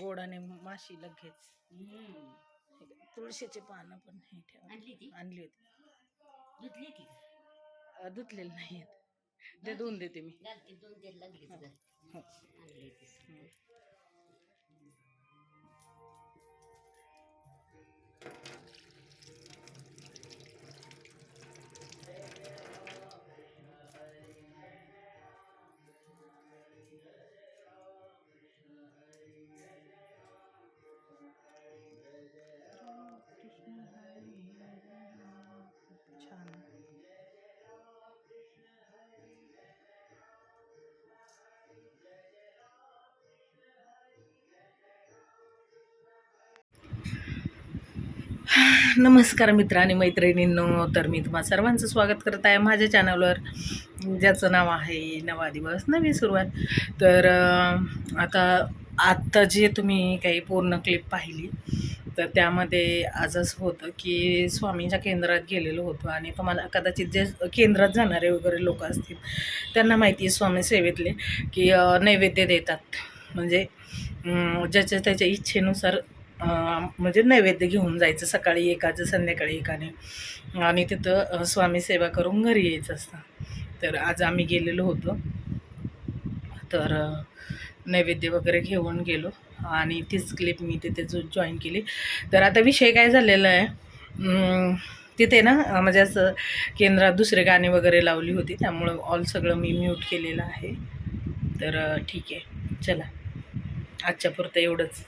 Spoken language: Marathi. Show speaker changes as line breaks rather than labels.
गोडाने माशी लगेच. तुळशीचे पानं पण हे ठेवा
आणली ती
आणली होती.
धुतली की
अं, धुतलेले नाही आहेत ते धुवून देते मी.
घालते दोन तेल लागली
हो.
आणली ती
छान नमस्कार मित्र आणि मैत्रिणींनो तर मी तुम्हा सर्वांचं स्वागत करत आहे माझ्या चॅनलवर ज्याचं नाव आहे नवा दिवस नवी सुरुवात. तर आता आत्ता जे तुम्ही काही पूर्ण क्लिप पाहिली तर त्यामध्ये आजच होतं की स्वामींच्या केंद्रात गेलेलो होतो आणि तुम्हाला कदाचित जे केंद्रात जाणारे वगैरे लोक असतील त्यांना माहिती आहे स्वामी सेवेतले की नैवेद्य देतात. म्हणजे ज्याच्या त्याच्या इच्छेनुसार म्हणजे नैवेद्य घेऊन जायचं सकाळी एकाचं संध्याकाळी एकाने. आणि तिथं स्वामी सेवा करून घरी यायचं असतं. तर आज आम्ही गेलेलो होतो. तर नैवेद्य वगैरे घेऊन गेलो. आणि तीच क्लिप मी तिथे जो जॉईन केली. तर आता विषय काय झालेला आहे? तिथे ना म्हणजे असं केंद्रात दुसरे गाणे वगैरे लावली होती. त्यामुळं ऑल सगळं मी म्यूट केलेलं आहे. तर ठीक आहे. चला. आजच्या पुरतं एवढंच.